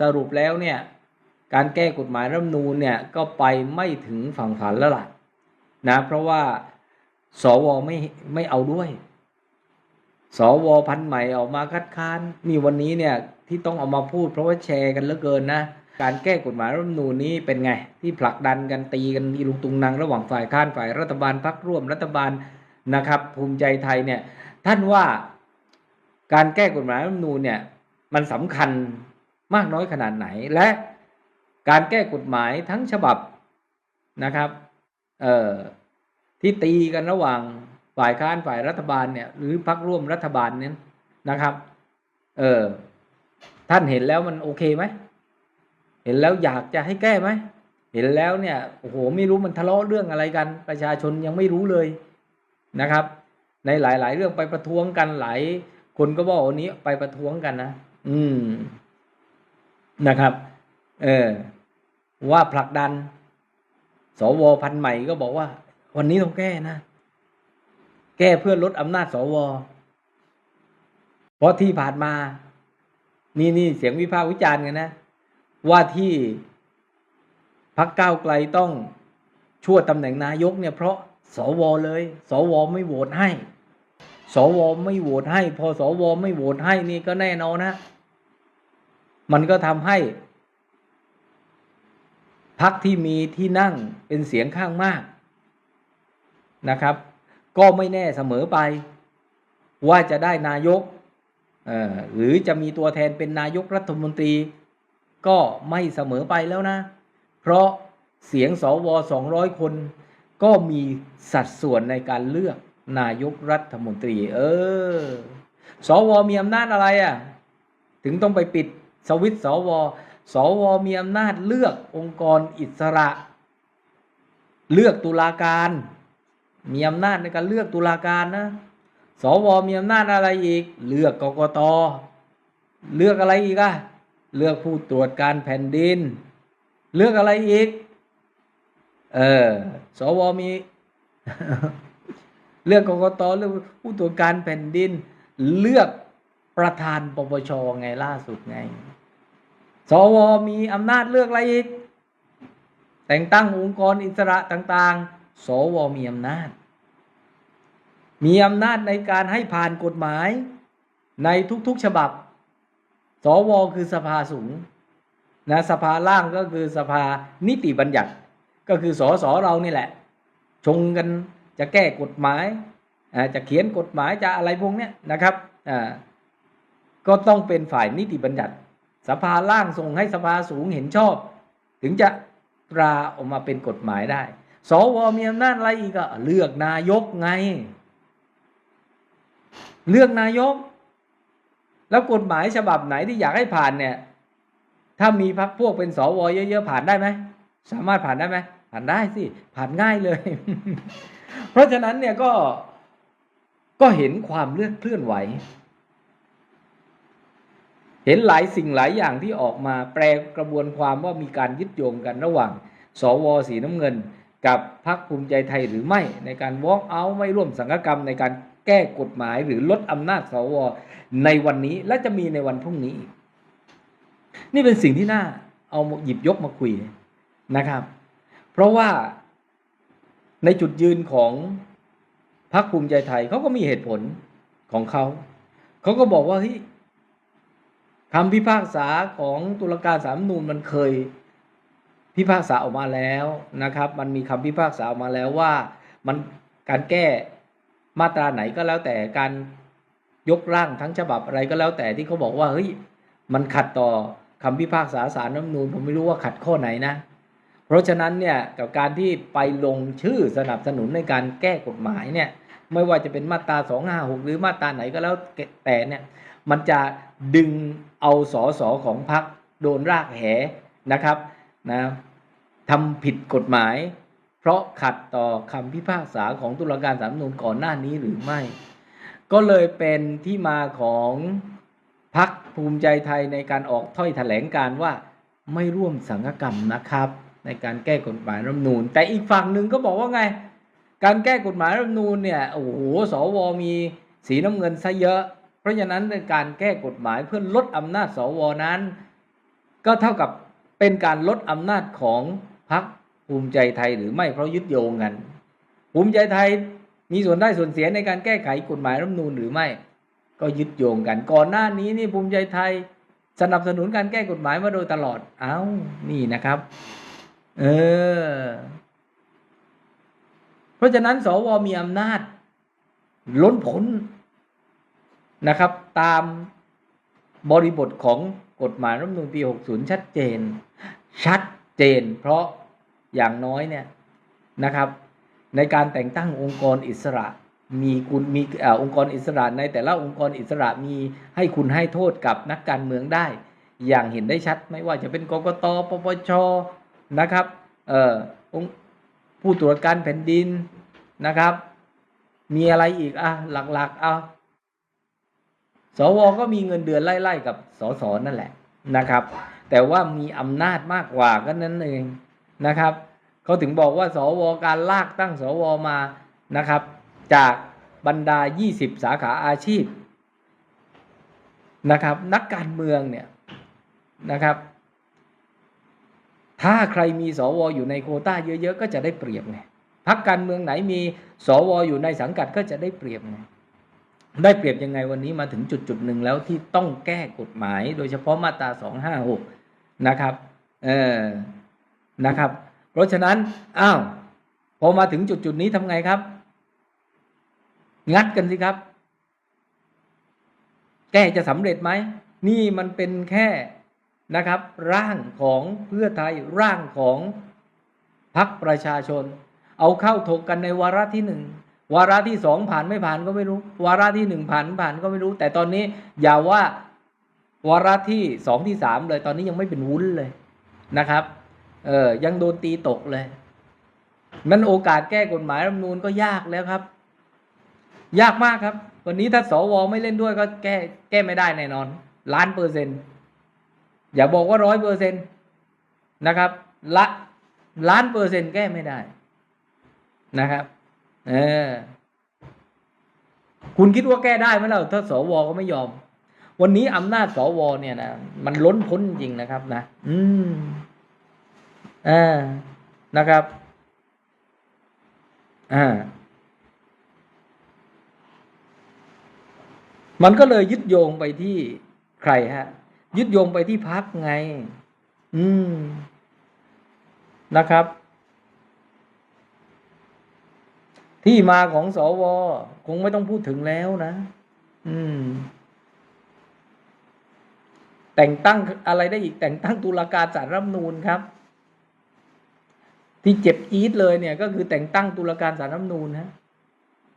สรุปแล้วเนี่ยการแก้กฎหมายรัฐนูญเนี่ยก็ไปไม่ถึงฝั่งฝันแล้วล่ะนะเพราะว่าสวไม่ไม่เอาด้วย สวพันธ์ใหม่ออกมาคัดค้านนี่วันนี้เนี่ยที่ต้องเอามาพูด เพราะว่าแชร์กันเหลือเกินนะการแก้กฎหมายรัฐนูญนี้เป็นไง ที่ผลักดันกันตีกันอีลุงตุงนางระหว่างฝ่ายค้านฝ่ายรัฐบาลพักร่วมรัฐบาลนะครับ ภูมิใจไทยเนี่ยท่านว่าการแก้กฎหมายรัฐนูญเนี่ยมันสำคัญ มากน้อยขนาดไหน และการแก้กฎหมายทั้งฉบับนะครับเอ่อที่ตีกันระหว่างฝ่ายค้านฝ่ายรัฐบาลเนี่ยหรือพักร่วมรัฐบาลเนี่ยนะครับเออท่านเห็นแล้วมันโอเคไหมเห็นแล้วอยากจะให้แก้ไหมเห็นแล้วเนี่ยโอ้โหไม่รู้มันทะเลาะเรื่องอะไรกัน ประชาชนยังไม่รู้เลยนะครับ ในหลาย ๆ เรื่องไปประท้วงกันหลายคนก็บอกวันนี้ไปประท้วงกันนะ อืม นะครับ เออ ว่าผลักดัน สวพันธ์ใหม่ก็บอกว่า วันนี้ต้องแก้นะ แก้เพื่อลดอำนาจสว เพราะที่ผ่านมา นี่นี่เสียงวิพากษ์วิจารณ์กันนะ ว่าที่พักก้าวไกลต้องชั่วตำแหน่งนายกเนี่ยเพราะสวเลย สวไม่โหวตให้ สวไม่โหวตให้ พอสวไม่โหวตให้นี่ก็แน่นอนนะ มันก็ทำให้พักที่มีที่นั่งเป็นเสียงข้างมากนะครับ ก็ไม่แน่เสมอไป ว่าจะได้นายกหรือจะมีตัวแทนเป็นนายกรัฐมนตรี ก็ไม่เสมอไปแล้วนะ เพราะเสียงสว200 คน ก็มีสัดส่วนในการเลือกนายกรัฐมนตรี เออ สวมีอำนาจอะไรอะ่ะ ถึงต้องไปปิด สวิตสวสวมีอำนาจเลือกองค์กรอิสระ เลือกตุลาการ มีอำนาจในการเลือกตุลาการนะสวมีอำนาจอะไรอีก เลือกกกตเลือกอะไรอีกอะเลือกผู้ตรวจการแผ่นดิน เลือกอะไรอีก เออสวมี เลือกกกตเลือกผู้ตรวจการแผ่นดิน เลือกประธานปปชไงล่าสุดไง สวมีอำนาจเลือกอะไรอีก แต่งตั้งองค์กรอิสระต่าง ๆ สวมีอำนาจ มีอำนาจในการให้ผ่านกฎหมายในทุกๆฉบับ สวคือสภาสูงนะสภาล่างก็คือสภานิติบัญญัติ ก็คือสสเรานี่แหละ ชงกันจะแก้กฎหมายจะเขียนกฎหมายจะอะไรพวกนี้นะครับ ก็ต้องเป็นฝ่ายนิติบัญญัติ สภาล่างส่งให้สภาสูงเห็นชอบ ถึงจะตราออกมาเป็นกฎหมายได้ สวมีอำนาจอะไรอีกอะเลือกนายกไง เลือกนายก แล้วกฎหมายฉบับไหนที่อยากให้ผ่านเนี่ย ถ้ามีพรรคพวกเป็นสวเยอะๆผ่านได้ไหมสามารถผ่านได้ไหมผ่านได้สิผ่านง่ายเลย เพราะฉะนั้นเนี่ยก็ก็เห็นความเลื่อนเคลื่อนไหว เห็นหลายสิ่งหลายอย่างที่ออกมาแปลกระบวนความว่ามีการยึดโยงกันระหว่าง สวสีน้ำเงิน กับพรรคภูมิใจไทยหรือไม่ในการ walk out ไม่ร่วมสังกกรรมในการแก้กฎหมายหรือลดอำนาจสวในวันนี้และจะมีในวันพรุ่งนี้ นี่เป็นสิ่งที่น่าเอาหยิบยกมาคุยนะครับ เพราะว่าในจุดยืนของพรรคภูมิใจไทยเขาก็มีเหตุผลของเขาเขาก็บอกว่าเฮ้ย คำพิพากษาของตุลาการสามนูนมันเคยพิพากษาออกมาแล้วนะครับ มันมีคำพิพากษาออกมาแล้วว่ามันการแก้มาตราไหนก็แล้วแต่การยกร่างทั้งฉบับอะไรก็แล้วแต่ที่เขาบอกว่าเฮ้ยมันขัดต่อคำพิพากษาสารน้ำนูนผมไม่รู้ว่าขัดข้อไหนนะ เพราะฉะนั้นเนี่ยกับการที่ไปลงชื่อสนับสนุนในการแก้กฎหมายเนี่ยไม่ว่าจะเป็นมาตรา256 หรือมาตราไหนก็แล้วแต่เนี่ย มันจะดึงเอาสอสอของพรรคโดนรากแหนะครับนะทำผิดกฎหมาย เพราะขัดต่อคำพิพากษาของตุลาการสามนูนก่อนหน้านี้หรือไม่ ก็เลยเป็นที่มาของพรรคภูมิใจไทยในการออกถ้อยแถลงการว่าไม่ร่วมสังฆกรรมนะครับ ในการแก้กฎหมายรัฐธรรมนูญแต่อีกฝั่งหนึ่งก็บอกว่าไง การแก้กฎหมายรัฐธรรมนูญเนี่ยโอ้โหสวมีสีน้ำเงินซะเยอะ เพราะฉะนั้นในการแก้กฎหมายเพื่อลดอำนาจสวนั้น ก็เท่ากับเป็นการลดอำนาจของพรรคภูมิใจไทยหรือไม่เพราะยึดโยงกัน ภูมิใจไทยมีส่วนได้ส่วนเสียในการแก้ไขกฎหมายรัฐมนูญหรือไม่ ก็ยึดโยงกัน ก่อนหน้านี้นี่ภูมิใจไทยสนับสนุนการแก้กฎหมายมาโดยตลอด เอ้า นี่นะครับ เออ เพราะฉะนั้นสวมีอำนาจ ล้นผล นะครับ ตามบริบทของกฎหมายรัฐมนูญปี 60 ชัดเจน ชัดเจน เพราะอย่างน้อยเนี่ยนะครับ ในการแต่งตั้งองค์กรอิสระมีคุณมีอองค์กรอิสระในแต่ละองค์กรอิสระมีให้คุณให้โทษกับนักการเมืองได้ อย่างเห็นได้ชัดไม่ว่าจะเป็นกกตปปชนะครับเอ่อองผู้ตรวจการแผ่นดินนะครับ มีอะไรอีกอะหลักๆเอา สวก็มีเงินเดือนไล่ๆกับสสนั่นแหละนะครับ แต่ว่ามีอำนาจมากกว่าก็นั้นเองนะครับเขาถึงบอกว่าสวการลากตั้งสวมานะครับ จากบรรดา 20 สาขาอาชีพนะครับ นักการเมืองเนี่ยนะครับ ถ้าใครมีสวอยู่ในโคต้าเยอะๆ ก็จะได้เปรียบไงพักการเมืองไหนมีสวอยู่ในสังกัดก็จะได้เปรียบไง ได้เปรียบยังไงวันนี้มาถึงจุดจุดหนึ่งแล้วที่ต้องแก้กฎหมาย โดยเฉพาะมาตรา256นะครับ เออนะครับ เพราะฉะนั้นอ้าวพอมาถึงจุดจุดนี้ทำไงครับ งัดกันสิครับ แก้จะสำเร็จไหมนี่มันเป็นแค่นะครับ ร่างของเพื่อไทยร่างของพรรคประชาชน เอาเข้าถกกันในวาระที่หนึ่ง วาระที่สองผ่านไม่ผ่านก็ไม่รู้ วาระที่หนึ่งผ่านไม่ผ่านก็ไม่รู้ แต่ตอนนี้อย่าว่าวาระที่สองที่สามเลยตอนนี้ยังไม่เป็นวุ้นเลยนะครับ เออยังโดนตีตกเลยมันโอกาสแก้กฎหมายรัฐมนูญก็ยากแล้วครับ ยากมากครับ วันนี้ถ้าสวไม่เล่นด้วยก็แก้แก้ไม่ได้แน่นอน ล้านเปอร์เซ็นต์อย่าบอกว่าร้อยเปอร์เซ็นต์นะครับละล้านเปอร์เซ็นต์แก้ไม่ได้นะครับ เออ คุณคิดว่าแก้ได้ไหมล่ะถ้าสวก็ไม่ยอม วันนี้อำนาจสวเนี่ยนะมันล้นพ้นจริงนะครับ นะอืมอ่านะครับอ่ามันก็เลยยึดโยงไปที่ใครฮะ ยึดโยงไปที่พักไง อืมนะครับ ที่มาของสวคงไม่ต้องพูดถึงแล้วนะ อืม แต่งตั้งอะไรได้อีกแต่งตั้งตุลาการศาลรัฐมนูนครับ ที่เจ็บจี๊ดเลยเนี่ย ก็คือแต่งตั้งตุลาการศาลรัฐมนูนฮะ